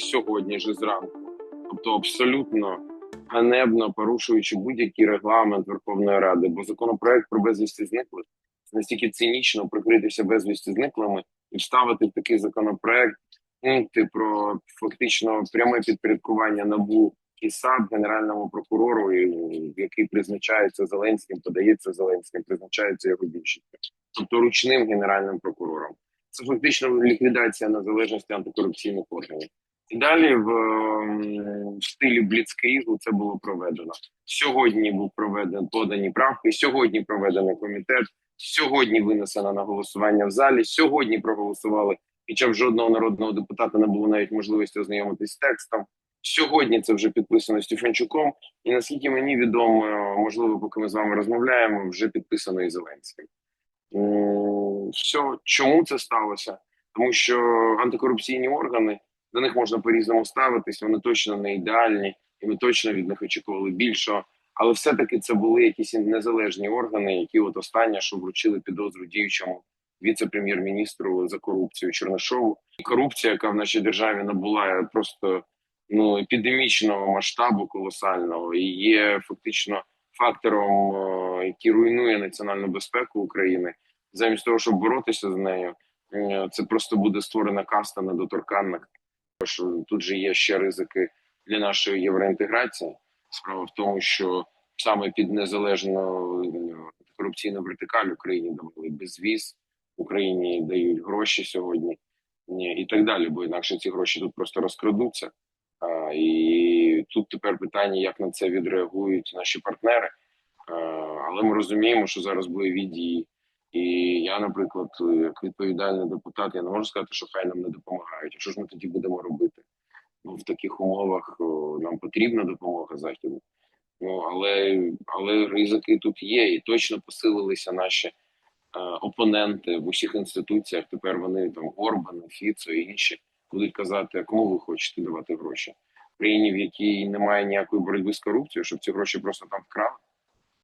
сьогодні ж зранку. Тобто, абсолютно ганебно порушуючи будь-який регламент Верховної Ради, бо законопроект про безвісті зниклих настільки цинічно прикритися безвісті зниклими і вставити такий законопроект пункти про фактично пряме підпорядкування набу і САП генеральному прокурору, який призначається Зеленським, подається Зеленським, призначається його більшістю, тобто ручним генеральним прокурором. Це фактично ліквідація незалежності антикорупційних органів. Далі в, ем, в стилі Бліцкрігу це було проведено. Сьогодні був проведений подані правки. Сьогодні проведений комітет. Сьогодні винесено на голосування в залі. Сьогодні проголосували. Хоча жодного народного депутата не було навіть можливості ознайомитись з текстом. Сьогодні це вже підписано Стефанчуком, і наскільки мені відомо, можливо, поки ми з вами розмовляємо, вже підписано і Зеленським. Все, чому це сталося? Тому що антикорупційні органи до них можна по-різному ставитись, вони точно не ідеальні, і ми точно від них очікували більшого. Але все-таки це були якісь незалежні органи, які от останнє, що вручили підозру діючому віце-прем'єр-міністру за корупцію Чернишову. І корупція, яка в нашій державі набула просто ну епідемічного масштабу колосального, і є фактично фактором, е, який руйнує національну безпеку України, замість того, щоб боротися з нею, е, це просто буде створена каста недоторканних. Що тут же є ще ризики для нашої євроінтеграції. Справа в тому, що саме під незалежну е, корупційну вертикаль Україні давали безвіз, Україні дають гроші сьогодні і так далі, бо інакше ці гроші тут просто розкрадуться. І тут тепер питання, як на це відреагують наші партнери. Але ми розуміємо, що зараз бойові дії. І я, наприклад, як відповідальний депутат, я не можу сказати, що хай нам не допомагають. А що ж ми тоді будемо робити? Ну, в таких умовах нам потрібна допомога західу. Ну але але ризики тут є, і точно посилилися наші е, опоненти в усіх інституціях. Тепер вони там Орбан, Фіцо і інші будуть казати, кому ви хочете давати гроші країні, в якій немає ніякої боротьби з корупцією, щоб ці гроші просто там вкрали.